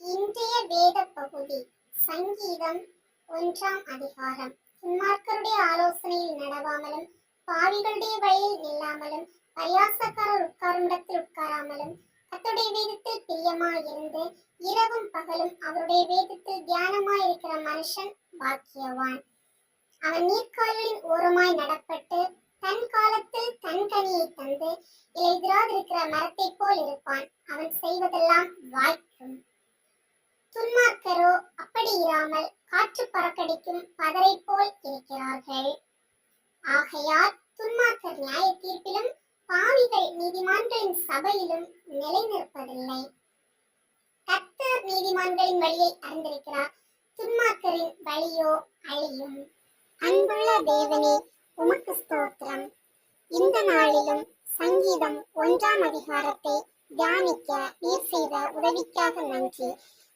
இன்றைய வேத பகுதி சங்கீதம் ஒன்றாம் அதிகாரம். துன்மார்க்கருடைய ஆலோசனையில் நடவாமலும் பாவிகளுடைய வழியில் நில்லாமலும் பரியாசக்காரர் உட்காரும் இடத்தில் உட்காராமலும் கத்துடைய வேதத்தில் பிரியமாயிருந்து இரவும் பகலும் அவருடைய வேதத்தில் தியானமாயிருக்கிற மனுஷன் பாக்கியவான். அவன் நீர்க்கால்களின் ஓரமாய் நடப்பட்டு தன் காலத்தில் தன் கனியை தந்து இலைதிராதிருக்கிற மரத்தைப் போல் இருப்பான். அவன் செய்வதெல்லாம் வாய்க்கும் துன்மார்க்கரோ இல்லாமல் காற்று பறக்கடிக்கும் பதரை போல் இருக்கிறார்கள். ஆகையால் துன்மார்க்கர் நியாய தீர்ப்பிலும் பாவிகள் நீதிமான்களின் சபையிலும் நிலை நிற்பதில்லை கர்த்தர் நீதிமான்களின் வழியை அறிந்திருக்கிறார். துன்மார்க்கரின் வழியோ அழியும். அன்புள்ள தேவனே உமக்கு ஸ்தோத்திரம். இந்த நாளிலும் சங்கீதம் ஒன்றாம் அதிகாரத்தை தியானிக்க நீர் செய்த உதவிக்காக நன்றி.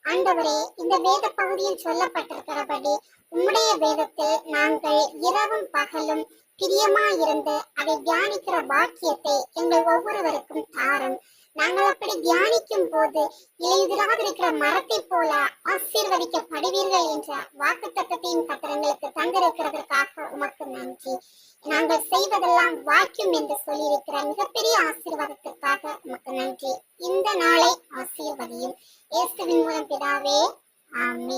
ஆண்டவரே இந்த வேத பகுதியில் சொல்லப்பட்டிருக்கிறபடி உம்முடைய வேதத்தில் நாங்கள் இரவும் பகலும் பிரியமாயிருந்து அதை தியானிக்கிற பாக்கியத்தை எங்கள் ஒவ்வொருவருக்கும் தாரும். நாங்கள் அப்படி தியானிக்கும் போது இலையுதிராதிருக்கிற மரத்தை போல ஆசீர்வதிக்கப்படுவீர்கள் என்ற வாக்கு தத்தத்தையும் பத்திரங்களுக்கு தந்திருக்கிறதற்காக உமக்கு நன்றி. நாங்கள் செய்வதெல்லாம் வாக்கியம் என்று சொல்லியிருக்கிற மிகப்பெரிய ஆசீர்வாதத்திற்காக உமக்கு நன்றி. இந்த நாளை ஆசீர்வதியும் இயேசுவின் மூலம் பிதாவே ஆமென்.